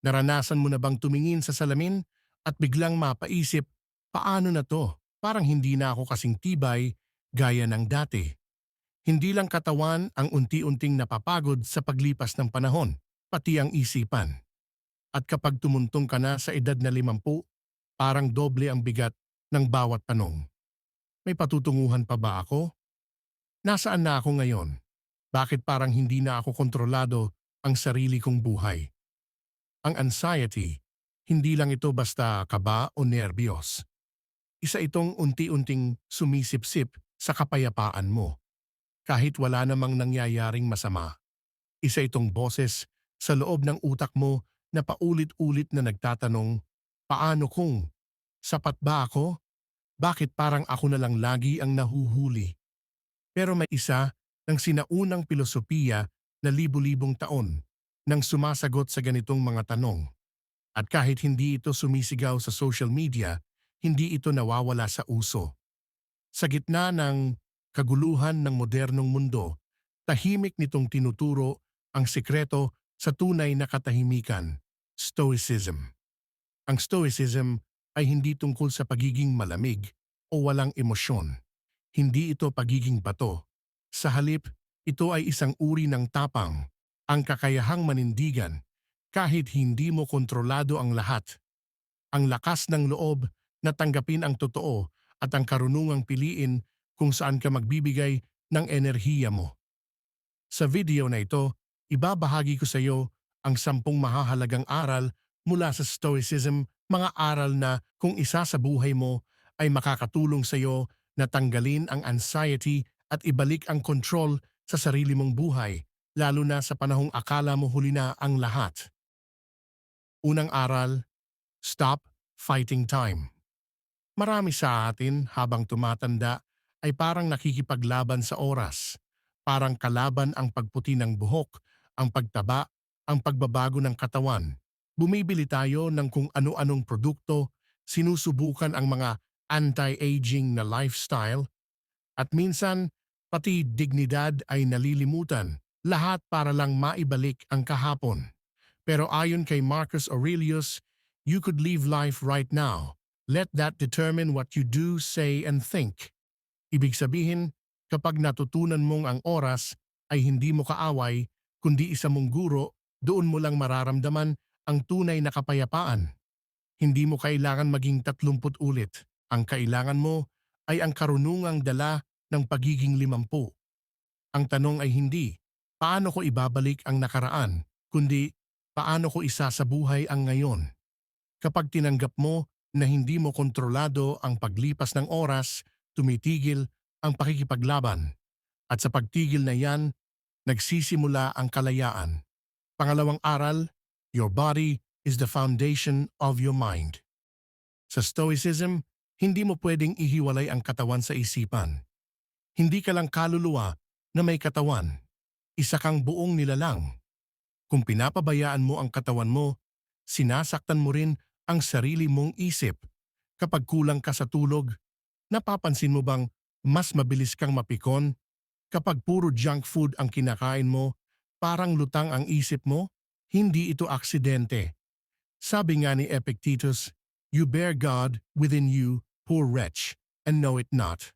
Naranasan mo na bang tumingin sa salamin at biglang mapaisip, paano na to? Parang hindi na ako kasing tibay gaya ng dati. Hindi lang katawan ang unti-unting napapagod sa paglipas ng panahon, pati ang isipan. At kapag tumuntong ka na sa edad na limampu, parang doble ang bigat ng bawat tanong. May patutunguhan pa ba ako? Nasaan na ako ngayon? Bakit parang hindi na ako kontrolado ang sarili kong buhay? Ang anxiety, hindi lang ito basta kaba o nerbiyos. Isa itong unti-unting sumisip-sip sa kapayapaan mo. Kahit wala namang nangyayaring masama. Isa itong boses sa loob ng utak mo na paulit-ulit na nagtatanong, paano kung? Sapat ba ako? Bakit parang ako na lang lagi ang nahuhuli? Pero may isa ng sinaunang pilosopiya na libu-libong taon nang sumasagot sa ganitong mga tanong. At kahit hindi ito sumisigaw sa social media, hindi ito nawawala sa uso. Sa gitna ng kaguluhan ng modernong mundo, tahimik nitong tinuturo ang sikreto sa tunay na katahimikan, Stoicism. Ang Stoicism ay hindi tungkol sa pagiging malamig o walang emosyon. Hindi ito pagiging bato. Sa halip, ito ay isang uri ng tapang, ang kakayahang manindigan kahit hindi mo kontrolado ang lahat. Ang lakas ng loob na tanggapin ang totoo at ang karunungang piliin kung saan ka magbibigay ng enerhiya mo. Sa video na ito, ibabahagi ko sa iyo ang sampung mahahalagang aral mula sa Stoicism, mga aral na kung isa sa buhay mo ay makakatulong sa iyo na tanggalin ang anxiety at ibalik ang control sa sarili mong buhay, lalo na sa panahong akala mo huli na ang lahat. Unang aral, Stop Fighting Time. Marami sa atin habang tumatanda ay parang nakikipaglaban sa oras. Parang kalaban ang pagputi ng buhok, ang pagtaba, ang pagbabago ng katawan. Bumibili tayo ng kung ano-anong produkto, sinusubukan ang mga anti-aging na lifestyle, at minsan pati dignidad ay nalilimutan, lahat para lang maibalik ang kahapon. Pero ayon kay Marcus Aurelius, you could live life right now. Let that determine what you do, say, and think. Ibig sabihin, kapag natutunan mong ang oras ay hindi mo kaaway, kundi isa mong guro, doon mo lang mararamdaman ang tunay na kapayapaan. Hindi mo kailangan maging tatlumput ulit. Ang kailangan mo ay ang karunungang dala ng pagiging limampu. Ang tanong ay hindi, paano ko ibabalik ang nakaraan, kundi paano ko isasabuhay ang ngayon. Kapag tinanggap mo na hindi mo kontrolado ang paglipas ng oras, tumitigil ang pakikipaglaban. At sa pagtigil na yan, nagsisimula ang kalayaan. Pangalawang aral, your body is the foundation of your mind. Sa Stoicism, hindi mo pwedeng ihiwalay ang katawan sa isipan. Hindi ka lang kaluluwa na may katawan. Isa kang buong nilalang. Kung pinapabayaan mo ang katawan mo, sinasaktan mo rin ang sarili mong isip. Kapag kulang ka sa tulog, napapansin mo bang mas mabilis kang mapikon? Kapag puro junk food ang kinakain mo, parang lutang ang isip mo? Hindi ito aksidente. Sabi nga ni Epictetus, You bear God within you, poor wretch, and know it not.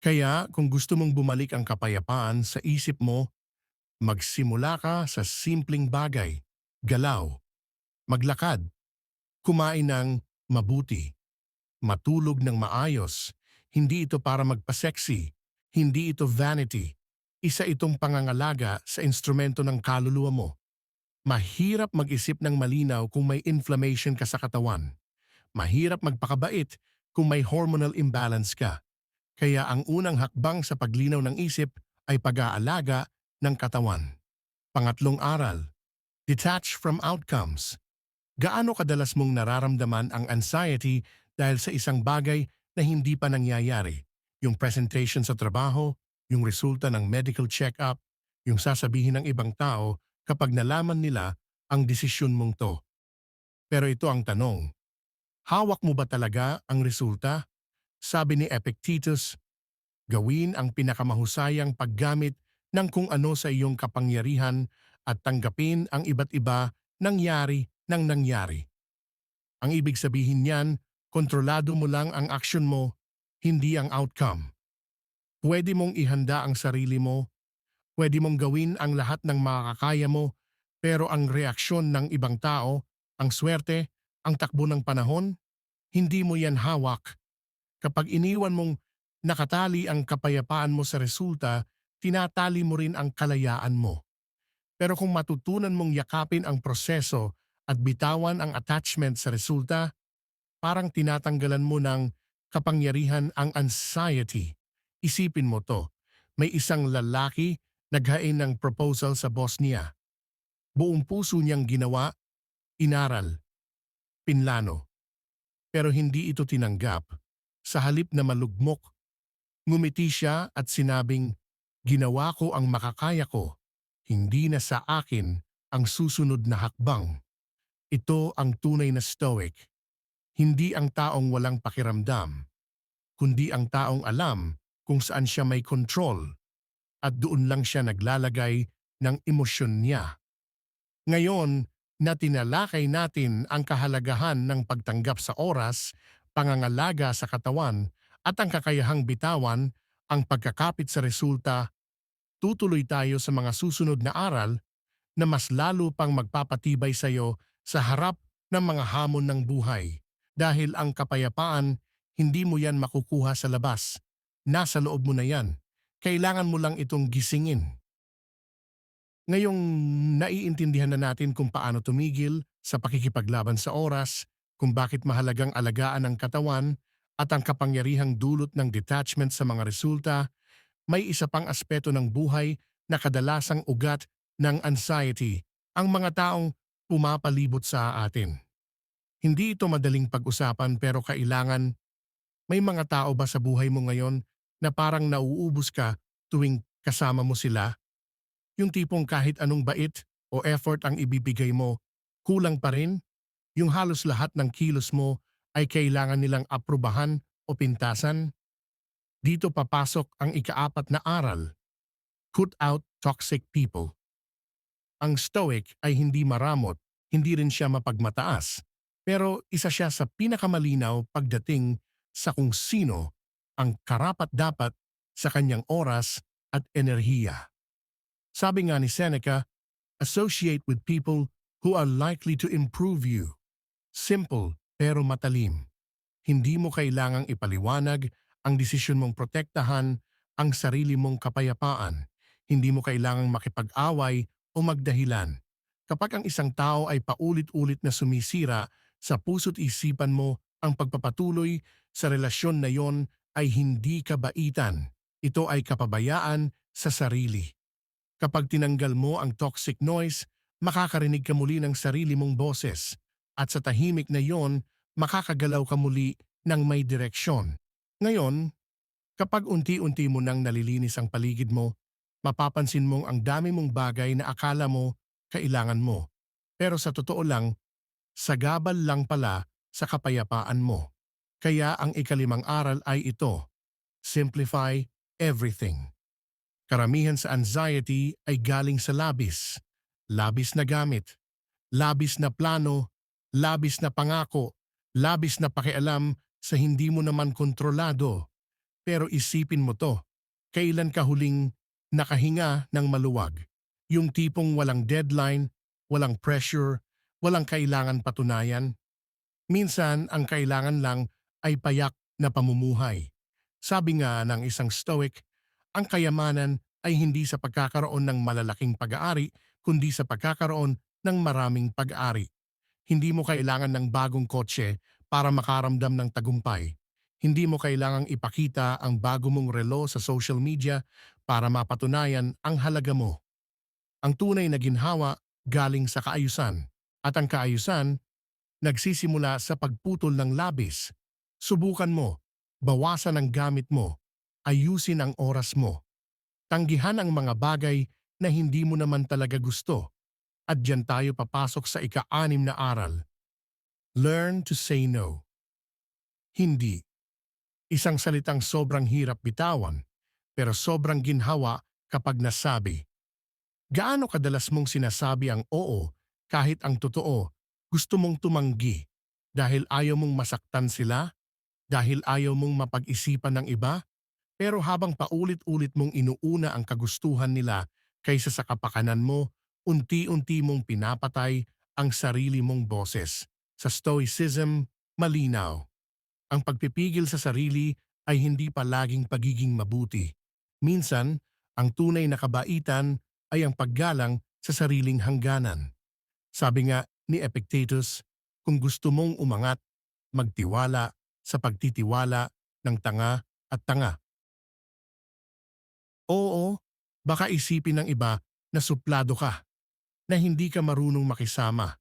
Kaya kung gusto mong bumalik ang kapayapaan sa isip mo, magsimula ka sa simpleng bagay, galaw, maglakad, kumain ng mabuti, matulog ng maayos. Hindi ito para magpa-sexy, hindi ito vanity. Isa itong pangangalaga sa instrumento ng kaluluwa mo. Mahirap mag-isip ng malinaw kung may inflammation ka sa katawan. Mahirap magpakabait kung may hormonal imbalance ka. Kaya ang unang hakbang sa paglinaw ng isip ay pag-aalaga ng katawan. Pangatlong aral, detach from outcomes. Gaano kadalas mong nararamdaman ang anxiety dahil sa isang bagay na hindi pa nangyayari? Yung presentation sa trabaho, yung resulta ng medical check-up, yung sasabihin ng ibang tao kapag nalaman nila ang desisyon mong to. Pero ito ang tanong, hawak mo ba talaga ang resulta? Sabi ni Epictetus, gawin ang pinakamahusayang paggamit ng kung ano sa iyong kapangyarihan at tanggapin ang iba't iba nangyari ng nangyari. Ang ibig sabihin niyan, kontrolado mo lang ang action mo, hindi ang outcome. Pwede mong ihanda ang sarili mo, pwede mong gawin ang lahat ng makakaya mo, pero ang reaksyon ng ibang tao, ang swerte, ang takbo ng panahon, hindi mo yan hawak. Kapag iniwan mong nakatali ang kapayapaan mo sa resulta, tinatali mo rin ang kalayaan mo. Pero kung matutunan mong yakapin ang proseso at bitawan ang attachment sa resulta, parang tinatanggalan mo ng kapangyarihan ang anxiety. Isipin mo to, may isang lalaki naghain ng proposal sa boss niya. Buong puso niyang ginawa, inaral, pinlano. Pero hindi ito tinanggap. Sa halip na malugmok, ngumiti siya at sinabing, Ginawa ko ang makakaya ko, hindi na sa akin ang susunod na hakbang. Ito ang tunay na stoic. Hindi ang taong walang pakiramdam, kundi ang taong alam kung saan siya may control at doon lang siya naglalagay ng emosyon niya. Ngayon na tinalakay natin ang kahalagahan ng pagtanggap sa oras, pangangalaga sa katawan at ang kakayahang bitawan ang pagkakapit sa resulta, tutuloy tayo sa mga susunod na aral na mas lalo pang magpapatibay sa iyo sa harap ng mga hamon ng buhay. Dahil ang kapayapaan, hindi mo yan makukuha sa labas. Nasa loob mo na yan. Kailangan mo lang itong gisingin. Ngayong naiintindihan na natin kung paano tumigil sa pakikipaglaban sa oras, kung bakit mahalagang alagaan ang katawan at ang kapangyarihang dulot ng detachment sa mga resulta, may isa pang aspeto ng buhay na kadalasang ugat ng anxiety, ang mga taong pumapalibot sa atin. Hindi ito madaling pag-usapan pero kailangan may mga tao ba sa buhay mo ngayon na parang nauubos ka tuwing kasama mo sila? Yung tipong kahit anong bait o effort ang ibibigay mo, kulang pa rin? Yung halos lahat ng kilos mo ay kailangan nilang aprubahan o pintasan? Dito papasok ang ikaapat na aral. Cut out toxic people. Ang stoic ay hindi maramot, hindi rin siya mapagmataas, pero isa siya sa pinakamalinaw pagdating sa kung sino ang karapat-dapat sa kanyang oras at enerhiya. Sabi nga ni Seneca, associate with people who are likely to improve you. Simple pero matalim. Hindi mo kailangang ipaliwanag ang desisyon mong protektahan ang sarili mong kapayapaan. Hindi mo kailangang makipag-away o magdahilan. Kapag ang isang tao ay paulit-ulit na sumisira sa puso't isipan mo, ang pagpapatuloy sa relasyon na yon ay hindi kabaitan. Ito ay kapabayaan sa sarili. Kapag tinanggal mo ang toxic noise, makakarinig ka muli ng sarili mong boses at sa tahimik na yon, makakagalaw ka muli ng may direksyon. Ngayon, kapag unti-unti mo nang nalilinis ang paligid mo, mapapansin mong ang dami mong bagay na akala mo kailangan mo. Pero sa totoo lang, sagabal lang pala sa kapayapaan mo. Kaya ang ikalimang aral ay ito, simplify everything. Karamihan sa anxiety ay galing sa labis, labis na gamit, labis na plano, labis na pangako, labis na pakialam sa hindi mo naman kontrolado. Pero isipin mo to, kailan ka huling nakahinga ng maluwag? Yung tipong walang deadline, walang pressure, walang kailangan patunayan. Minsan ang kailangan lang ay payak na pamumuhay. Sabi nga ng isang stoic, ang kayamanan ay hindi sa pagkakaroon ng malalaking pag-aari, kundi sa pagkakaroon ng maraming pag-aari. Hindi mo kailangan ng bagong kotse para makaramdam ng tagumpay. Hindi mo kailangang ipakita ang bago mong relo sa social media para mapatunayan ang halaga mo. Ang tunay na ginhawa galing sa kaayusan at ang kaayusan nagsisimula sa pagputol ng labis. Subukan mo, bawasan ang gamit mo, ayusin ang oras mo. Tanggihan ang mga bagay na hindi mo naman talaga gusto. At diyan tayo papasok sa ika-anim na aral. Learn to say no. Hindi. Isang salitang sobrang hirap bitawan, pero sobrang ginhawa kapag nasabi. Gaano kadalas mong sinasabi ang oo kahit ang totoo, Gusto mong tumanggi dahil ayaw mong masaktan sila, dahil ayaw mong mapag-isipan ng iba, pero habang paulit-ulit mong inuuna ang kagustuhan nila kaysa sa kapakanan mo, unti-unti mong pinapatay ang sarili mong boses. Sa Stoicism, malinaw. Ang pagpipigil sa sarili ay hindi palaging pagiging mabuti. Minsan, ang tunay na kabaitan ay ang paggalang sa sariling hangganan. Sabi nga ni Epictetus, kung gusto mong umangat, magtiwala sa pagtitiwala ng tanga at tanga. Oo, baka isipin ng iba na suplado ka, na hindi ka marunong makisama.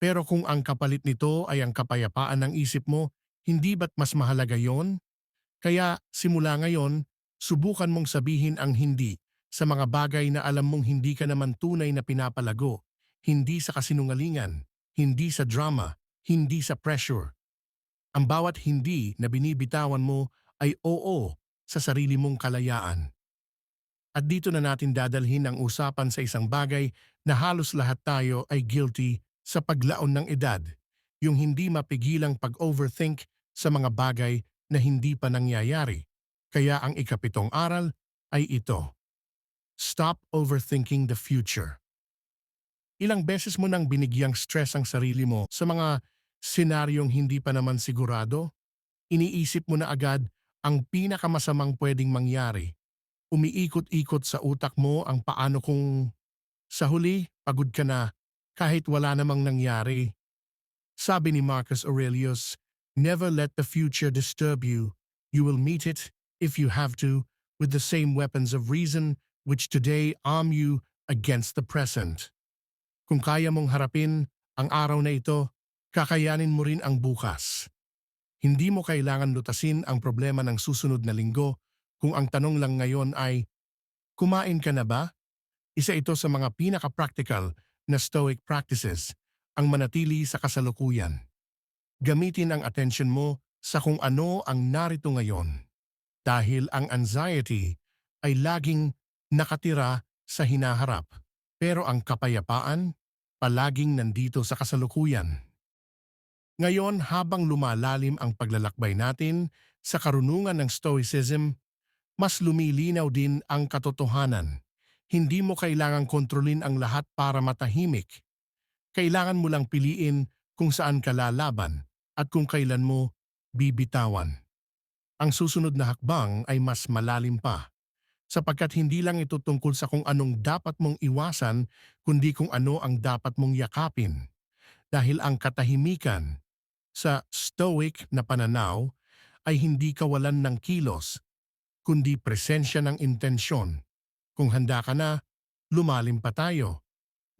Pero kung ang kapalit nito ay ang kapayapaan ng isip mo, hindi ba't mas mahalaga yon? Kaya simula ngayon, subukan mong sabihin ang hindi sa mga bagay na alam mong hindi ka naman tunay na pinapalago, hindi sa kasinungalingan, hindi sa drama, hindi sa pressure. Ang bawat hindi na binibitawan mo ay oo sa sarili mong kalayaan. At dito na natin dadalhin ang usapan sa isang bagay na halos lahat tayo ay guilty sa paglaon ng edad, yung hindi mapigilang pag-overthink sa mga bagay na hindi pa nangyayari. Kaya ang ikapitong aral ay ito. Stop overthinking the future. Ilang beses mo nang binigyang stress ang sarili mo sa mga senaryong hindi pa naman sigurado? Iniisip mo na agad ang pinakamasamang pwedeng mangyari. Umiikot-ikot sa utak mo ang paano kung sa huli pagod ka na kahit wala namang nangyari. Sabi ni Marcus Aurelius, Never let the future disturb you. You will meet it, if you have to, with the same weapons of reason which today arm you against the present. Kung kaya mong harapin ang araw na ito, kakayanin mo rin ang bukas. Hindi mo kailangan lutasin ang problema ng susunod na linggo kung ang tanong lang ngayon ay, kumain ka na ba? Isa ito sa mga pinaka-practical na stoic practices ang manatili sa kasalukuyan. Gamitin ang attention mo sa kung ano ang narito ngayon. Dahil ang anxiety ay laging nakatira sa hinaharap. Pero ang kapayapaan, palaging nandito sa kasalukuyan. Ngayon habang lumalalim ang paglalakbay natin sa karunungan ng Stoicism, mas lumilinaw din ang katotohanan. Hindi mo kailangang kontrolin ang lahat para matahimik. Kailangan mo lang piliin kung saan ka lalaban at kung kailan mo bibitawan. Ang susunod na hakbang ay mas malalim pa sapagkat hindi lang ito tungkol sa kung anong dapat mong iwasan kundi kung ano ang dapat mong yakapin. Dahil ang katahimikan sa stoic na pananaw ay hindi kawalan ng kilos kundi presensya ng intensyon. Kung handa ka na, lumalim pa tayo.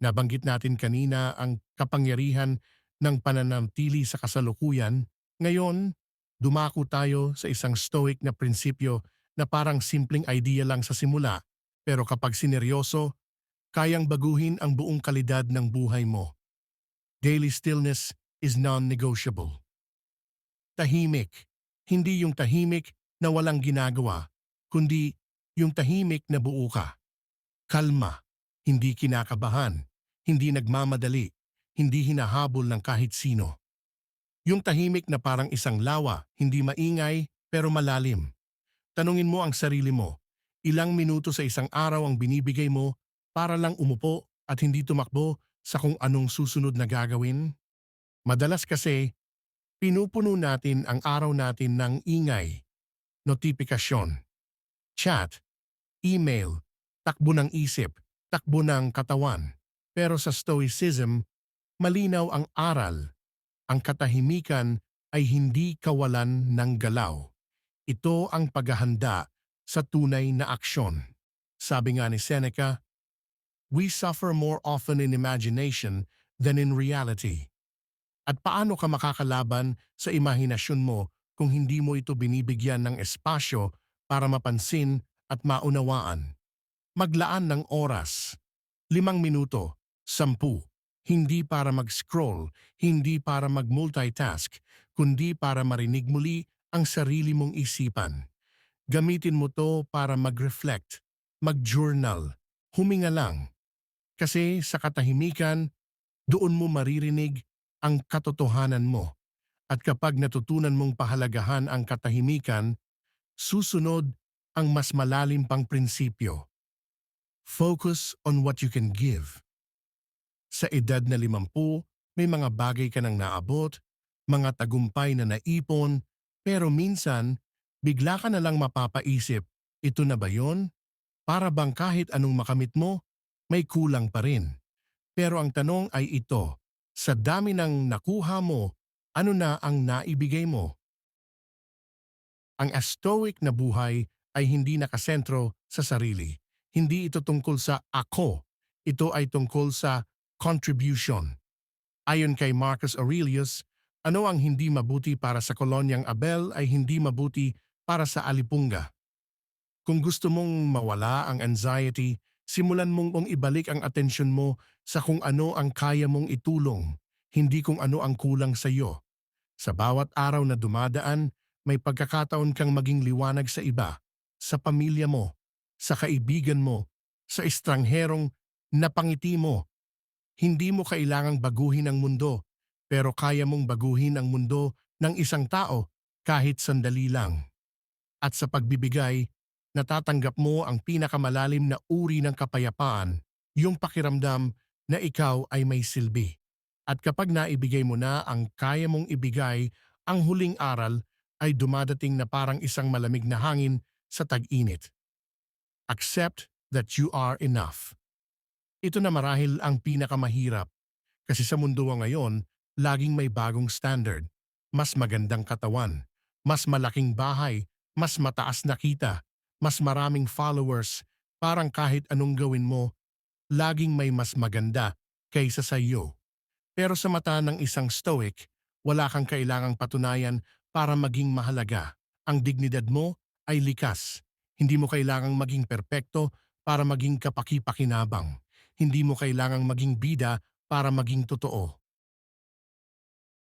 Nabanggit natin kanina ang kapangyarihan ng pananamtili sa kasalukuyan. Ngayon, dumako tayo sa isang stoic na prinsipyo na parang simpleng idea lang sa simula, pero kapag sineryoso, kayang baguhin ang buong kalidad ng buhay mo. Daily stillness is non-negotiable. Tahimik. Hindi yung tahimik na walang ginagawa, kundi yung tahimik na buo ka. Kalma, hindi kinakabahan, hindi nagmamadali, hindi hinahabol ng kahit sino. Yung tahimik na parang isang lawa, hindi maingay pero malalim. Tanungin mo ang sarili mo, ilang minuto sa isang araw ang binibigay mo para lang umupo at hindi tumakbo sa kung anong susunod na gagawin? Madalas kasi, pinupuno natin ang araw natin ng ingay, notifikasyon, chat, email, takbo ng isip, takbo ng katawan. Pero sa Stoicism, malinaw ang aral. Ang katahimikan ay hindi kawalan ng galaw. Ito ang paghahanda sa tunay na aksyon. Sabi nga ni Seneca, We suffer more often in imagination than in reality. At paano ka makakalaban sa imahinasyon mo kung hindi mo ito binibigyan ng espasyo para mapansin at maunawaan? Maglaan ng oras, limang minuto, sampu, hindi para mag-scroll, hindi para mag-multitask, kundi para marinig muli ang sarili mong isipan. Gamitin mo to para mag-reflect, mag-journal, huminga lang. Kasi sa katahimikan, doon mo maririnig ang katotohanan mo. At kapag natutunan mong pahalagahan ang katahimikan, susunod ang mas malalim pang prinsipyo. Focus on what you can give. Sa edad na limampu, may mga bagay ka nang naabot, mga tagumpay na naipon, pero minsan, bigla ka na lang mapapaisip, ito na ba yon? Para bang kahit anong makamit mo, may kulang pa rin. Pero ang tanong ay ito, sa dami ng nakuha mo, ano na ang naibigay mo? Ang astoic na buhay ay hindi nakasentro sa sarili. Hindi ito tungkol sa ako. Ito ay tungkol sa contribution. Ayon kay Marcus Aurelius, ano ang hindi mabuti para sa kolonyang Abel ay hindi mabuti para sa Alipunga. Kung gusto mong mawala ang anxiety, simulan mong ong ibalik ang atensyon mo sa kung ano ang kaya mong itulong, hindi kung ano ang kulang sa iyo. Sa bawat araw na dumadaan, may pagkakataon kang maging liwanag sa iba, sa pamilya mo, sa kaibigan mo, sa estrangherong napangiti mo. Hindi mo kailangang baguhin ang mundo, pero kaya mong baguhin ang mundo ng isang tao kahit sandali lang. At sa pagbibigay, natatanggap mo ang pinakamalalim na uri ng kapayapaan, yung pakiramdam na ikaw ay may silbi. At kapag naibigay mo na ang kaya mong ibigay, ang huling aral ay dumadating na parang isang malamig na hangin sa tag-init. Accept that you are enough. Ito na marahil ang pinakamahirap kasi sa mundo ngayon, laging may bagong standard. Mas magandang katawan, mas malaking bahay, mas mataas na kita, mas maraming followers, parang kahit anong gawin mo, laging may mas maganda kaysa sa iyo. Pero sa mata ng isang stoic, wala kang kailangang patunayan para maging mahalaga. Ang dignidad mo ay likas. Hindi mo kailangang maging perpekto para maging kapaki-pakinabang. Hindi mo kailangang maging bida para maging totoo.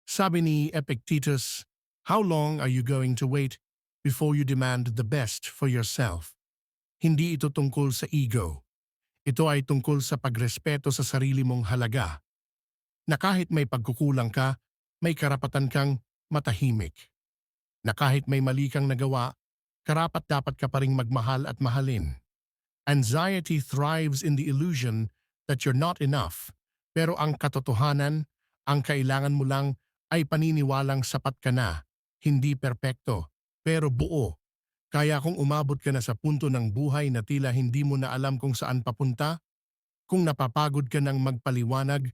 Sabi ni Epictetus, How long are you going to wait before you demand the best for yourself? Hindi ito tungkol sa ego. Ito ay tungkol sa pagrespeto sa sarili mong halaga. Na kahit may pagkukulang ka, may karapatan kang matahimik. Na kahit may mali kang nagawa, karapat dapat ka pa ring magmahal at mahalin. Anxiety thrives in the illusion that you're not enough, pero ang katotohanan, ang kailangan mo lang ay paniniwalang sapat ka na, hindi perpekto, pero buo. Kaya kung umabot ka na sa punto ng buhay na tila hindi mo na alam kung saan papunta, kung napapagod ka ng magpaliwanag,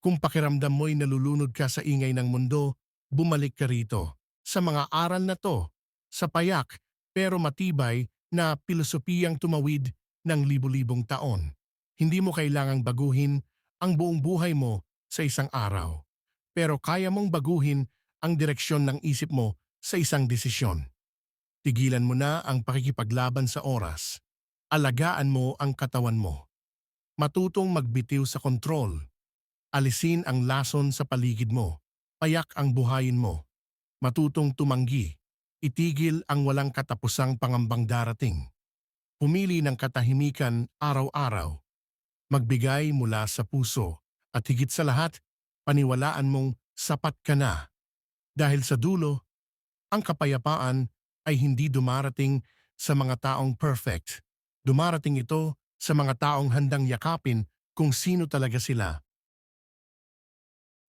kung pakiramdam mo'y nalulunod ka sa ingay ng mundo, bumalik ka rito. Sa mga aral na to, sa payak pero matibay na pilosopiyang tumawid ng libu-libong taon. Hindi mo kailangang baguhin ang buong buhay mo sa isang araw. Pero kaya mong baguhin ang direksyon ng isip mo sa isang desisyon. Tigilan mo na ang pakikipaglaban sa oras. Alagaan mo ang katawan mo. Matutong magbitiw sa kontrol. Alisin ang lason sa paligid mo. Payak ang buhayin mo. Matutong tumanggi. Itigil ang walang katapusang pangambang darating. Pumili ng katahimikan araw-araw. Magbigay mula sa puso. At higit sa lahat, paniwalaan mong sapat ka na. Dahil sa dulo, ang kapayapaan ay hindi dumarating sa mga taong perfect. Dumarating ito sa mga taong handang yakapin kung sino talaga sila.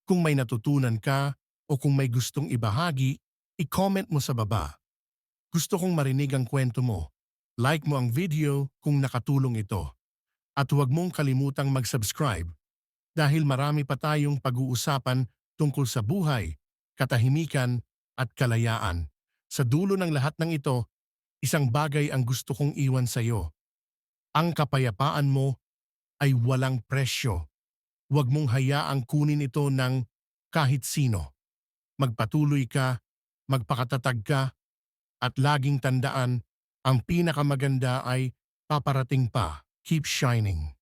Kung may natutunan ka o kung may gustong ibahagi, i-comment mo sa baba. Gusto kong marinig ang kwento mo. Like mo ang video kung nakatulong ito. At huwag mong kalimutang mag-subscribe dahil marami pa tayong pag-uusapan tungkol sa buhay, katahimikan at kalayaan. Sa dulo ng lahat ng ito, isang bagay ang gusto kong iwan sa iyo. Ang kapayapaan mo ay walang presyo. Huwag mong hayaang kunin ito ng kahit sino. Magpatuloy ka, magpakatatag ka, at laging tandaan, ang pinakamaganda ay paparating pa. Keep shining.